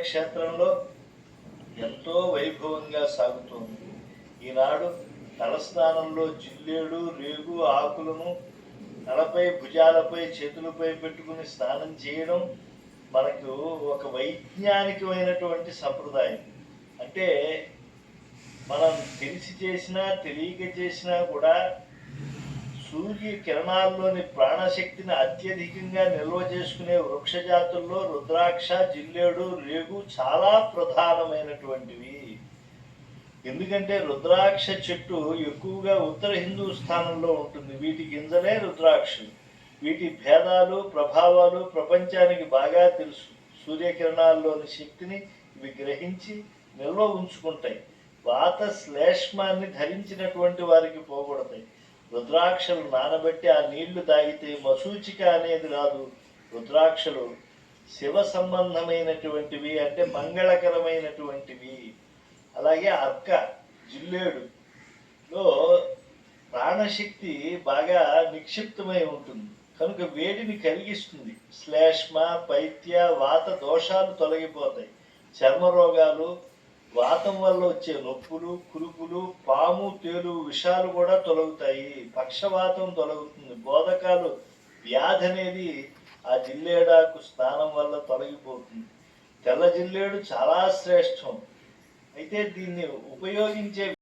క్షేత్రంలో ఎంతో వైభవంగా సాగుతోంది. ఈనాడు తలస్థానంలో జిల్లేడు రేగు ఆకులను తలపై భుజాలపై చేతులపై పెట్టుకుని స్నానం చేయడం మనకు ఒక వైజ్ఞానికమైనటువంటి సంప్రదాయం. అంటే మనం తెలిసి చేసినా తెలియక చేసినా కూడా సూర్య కిరణాల్లోని ప్రాణశక్తిని అత్యధికంగా నిల్వ చేసుకునే వృక్ష జాతుల్లో రుద్రాక్ష జిల్లేడు రేగు చాలా ప్రధానమైనటువంటివి. ఎందుకంటే రుద్రాక్ష చెట్టు ఎక్కువగా ఉత్తర హిందూ స్థానంలో ఉంటుంది. వీటి గింజలే రుద్రాక్షలు. వీటి భేదాలు ప్రభావాలు ప్రపంచానికి బాగా తెలుసు. సూర్యకిరణాల్లోని శక్తిని ఇవి గ్రహించి నిల్వ ఉంచుకుంటాయి. వాత శ్లేష్మాన్ని ధరించినటువంటి వారికి పోగొడతాయి. రుద్రాక్షలు నానబెట్టి ఆ నీళ్ళు తాగితే మసూచిక అనేది రాదు. రుద్రాక్షలు శివ సంబంధమైనటువంటివి అంటే మంగళకరమైనటువంటివి. అలాగే అర్క జిల్లేడులో ప్రాణశక్తి బాగా నిక్షిప్తమై ఉంటుంది. కనుక వేడిని కలిగిస్తుంది. శ్లేష్మ పైత్య వాత దోషాలు తొలగిపోతాయి. చర్మ రోగాలు వాతం వల్ల వచ్చే నొప్పులు కురుపులు పాము తేలు విషాలు కూడా తొలగుతాయి. పక్షవాతం తొలగుతుంది. బోధకాలు వ్యాధి అనేది ఆ జిల్లేడాకు స్నానం వల్ల తొలగిపోతుంది. తెల్ల జిల్లేడు చాలా శ్రేష్టం. అయితే దీన్ని ఉపయోగించే